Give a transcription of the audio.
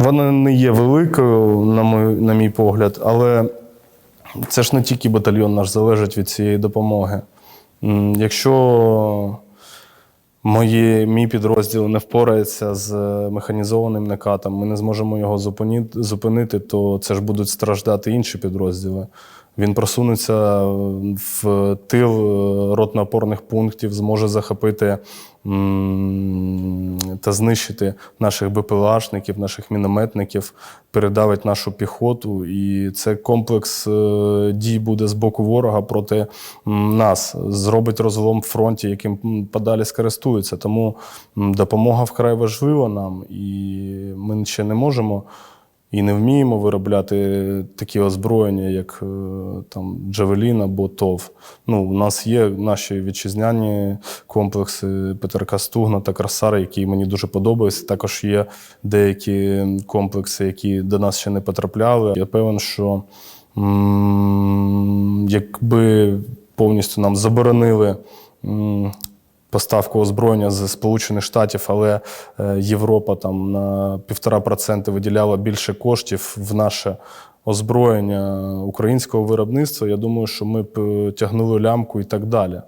Вона не є великою, на мій, на мій погляд, але це ж не тільки батальйон наш залежить від цієї допомоги. Якщо мої, мій підрозділ не впорається з механізованим накатом, ми не зможемо його зупинити, то це ж будуть страждати інші підрозділи. Він просунеться в тил е, ротно-опорних пунктів, зможе захопити та знищити наших БПЛАшників, наших мінометників, передавить нашу піхоту. І це комплекс е, дій буде з боку ворога проти нас, зробить розлом в фронті, яким подалі скористуються. Тому допомога вкрай важлива нам, і ми ще не можемо і не вміємо виробляти такі озброєння, як е, там Джавелін або ТОВ. Ну, у нас є наші вітчизняні комплекси ПТРК Стугна та Красар, які мені дуже подобаються. Також є деякі комплекси, які до нас ще не потрапляли. Я певен, що якби повністю нам заборонили. Поставку озброєння з Сполучених Штатів, але е, Європа там на півтора проценти виділяла більше коштів в наше озброєння українського виробництва. Я думаю, що ми б е, тягнули лямку і так далі.